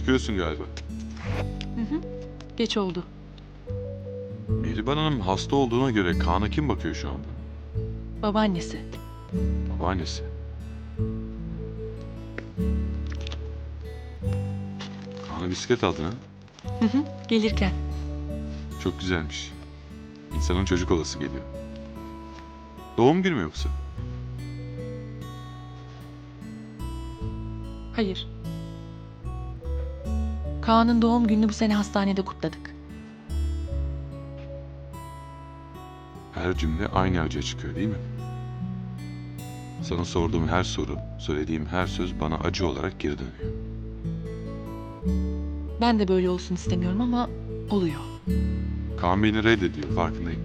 Çıkıyorsun galiba. Geç oldu. Mihriban Hanım hasta olduğuna göre Kaan'a kim bakıyor şu anda? Babaannesi. Babaannesi. Kaan'a bisiklet aldın ha? Hı hı, gelirken. Çok güzelmiş. İnsanın çocuk olası geliyor. Doğum günü mü yoksa? Hayır. Kaan'ın doğum gününü bu sene hastanede kutladık. Her cümle aynı acıya çıkıyor değil mi? Sana sorduğum her soru, söylediğim her söz bana acı olarak geri dönüyor. Ben de böyle olsun istemiyorum ama oluyor. Kaan beni reddediyor, farkındayım.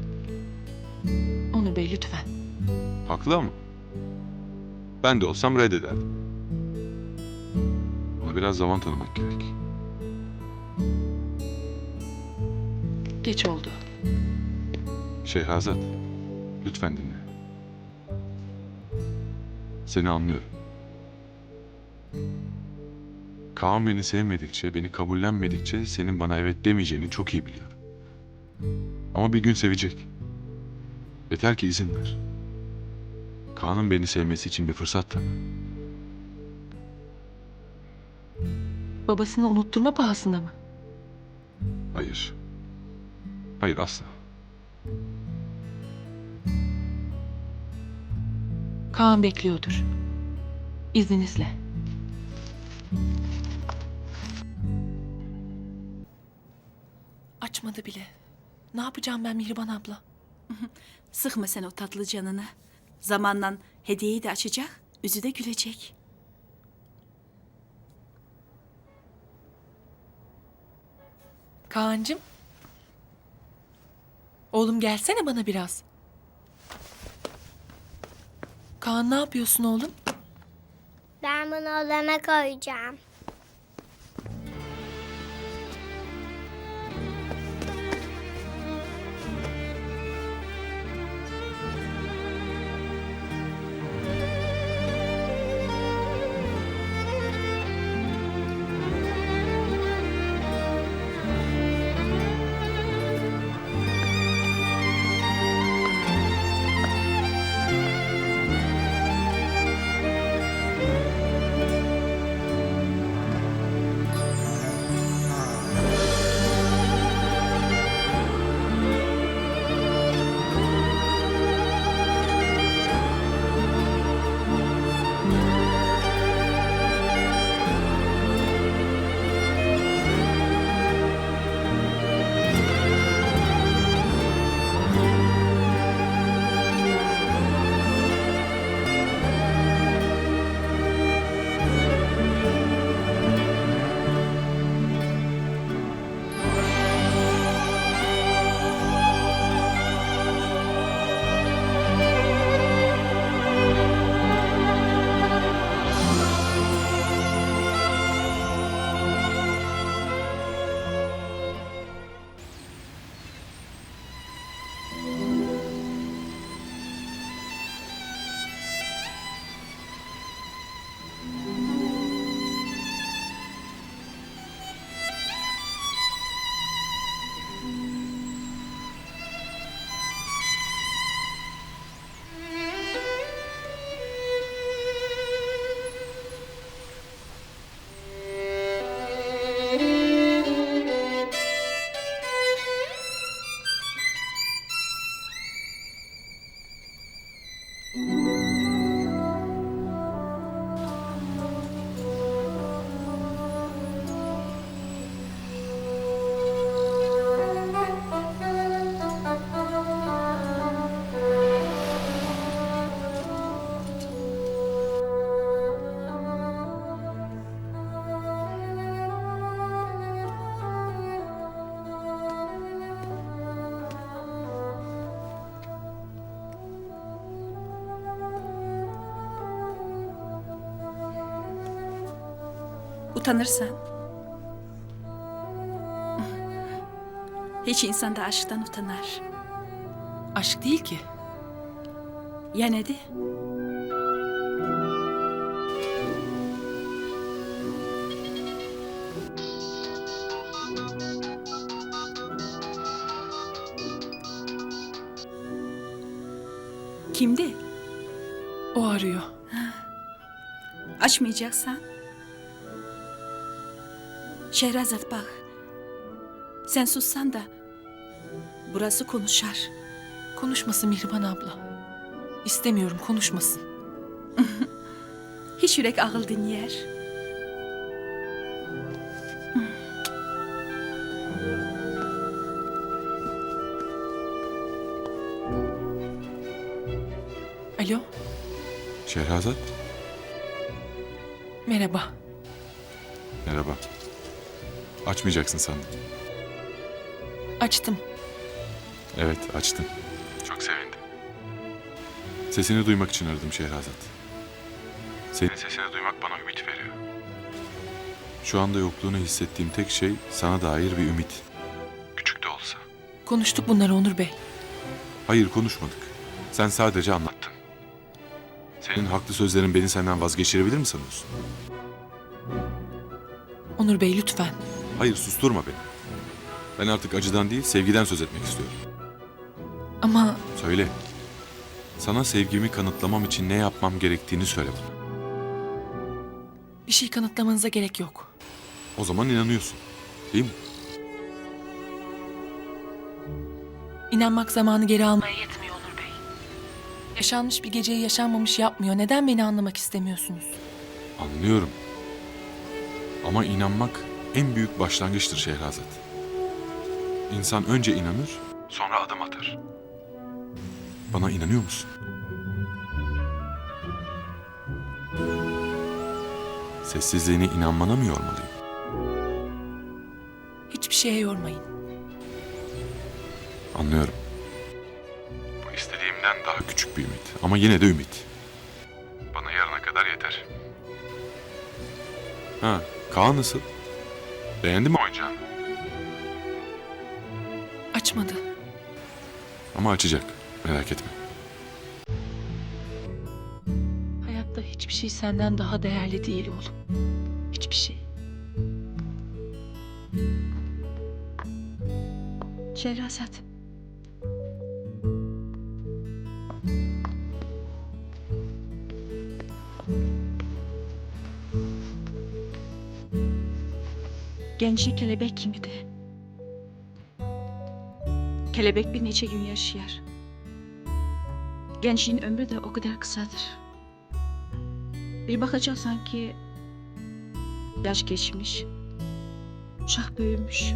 Onur Bey lütfen. Haklı ama. Ben de olsam reddederdim. Ona biraz zaman tanımak gerek. Geç oldu. Şehrazat, lütfen dinle. Seni anlıyorum. Kaan beni sevmedikçe, beni kabullenmedikçe senin bana evet demeyeceğini çok iyi biliyorum. Ama bir gün sevecek. Yeter ki izin ver. Kaan'ın beni sevmesi için bir fırsat tanı. Babasını unutturma pahasına mı? Hayır. Hayır asla. Kaan bekliyordur. İzninizle. Açmadı bile. Ne yapacağım ben Mihriban abla? Sıkma sen o tatlı canını. Zamanla hediyeyi de açacak, yüzü de gülecek. Kaan'cığım. Oğlum gelsene bana biraz. Kaan ne yapıyorsun oğlum? Ben bunu odama koyacağım. Utanırsan. Hiç insan da aşktan utanır. Aşk değil ki. Ya ne de? Kimdi? O arıyor. Açmayacaksan Şehrazat bak. Sen sussan da burası konuşar. Konuşmasın Mihriban abla. İstemiyorum konuşmasın. Hiç yürek ağıl dinler. Alo Şehrazat, merhaba. merhaba. Açmayacaksın sandım. Açtım. Evet, açtın. Çok sevindim. Sesini duymak için aradım Şehrazat. Senin sesini duymak bana ümit veriyor. Şu anda yokluğunu hissettiğim tek şey sana dair bir ümit. Küçük de olsa. Konuştuk bunları Onur Bey. Hayır konuşmadık. Sen sadece anlattın. Senin haklı sözlerin beni senden vazgeçirebilir mi sanıyorsun? Onur Bey lütfen. Hayır susturma beni. Ben artık acıdan değil sevgiden söz etmek istiyorum. Ama Söyle. Sana sevgimi kanıtlamam için ne yapmam gerektiğini söyle bana. bir şey kanıtlamanıza gerek yok. O zaman inanıyorsun. Değil mi? İnanmak zamanı geri almaya yetmiyor Onur Bey. Yaşanmış bir geceyi yaşanmamış yapmıyor. Neden beni anlamak istemiyorsunuz? Anlıyorum. Ama inanmak en büyük başlangıçtır Şehrazat. İnsan önce inanır, sonra adım atar. Bana inanıyor musun? Sessizliğine inanmana mı yormalıyım? Hiçbir şeye yormayın. Anlıyorum. Bu istediğimden daha küçük bir ümit. Ama yine de ümit. Bana yarına kadar yeter. Ha, Kaan nasıl? Beğendi mi oyuncağını? Açmadı. Ama açacak. Merak etme. Hayatta hiçbir şey senden daha değerli değil oğlum. Hiçbir şey. Şehrazat. Gençlik kelebek gibidir. Kelebek bir neçe gün yaşayar. Gençliğin ömrü de o kadar kısadır. Bir bakacaksan ki yaş geçmiş, uşak büyümüş.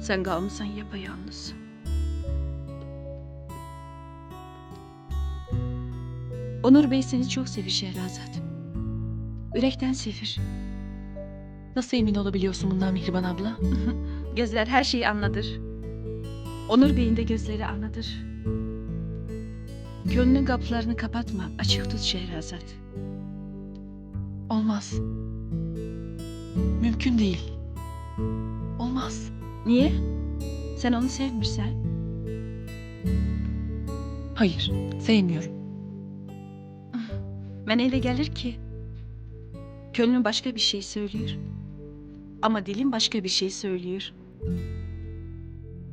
Sen kalmışsan yapayalnız. Onur Bey seni çok sevir Şehrazat. Yürekten sevir. Nasıl emin olabiliyorsun bundan Mihriban abla? Gözler her şeyi anladır. Onur Bey'in de gözleri anladır. Gönlünün kapılarını kapatma, açık tut Şehrazat. Olmaz. Mümkün değil. Olmaz. Niye? Sen onu sevmirsen. Hayır, sevmiyorum. Ben ele gelir ki gönlün başka bir şey söylüyor. Ama dilin başka bir şey söylüyor.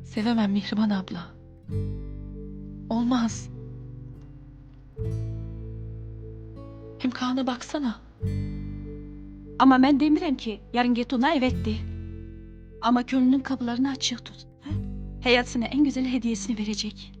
Sevemem Mihriban abla. Olmaz. Hem Kaan'a baksana. Ama ben demirem ki yarın git ona evet de. Ama gönlünün kapılarını açık tut. He? Hayat sana en güzel hediyesini verecek.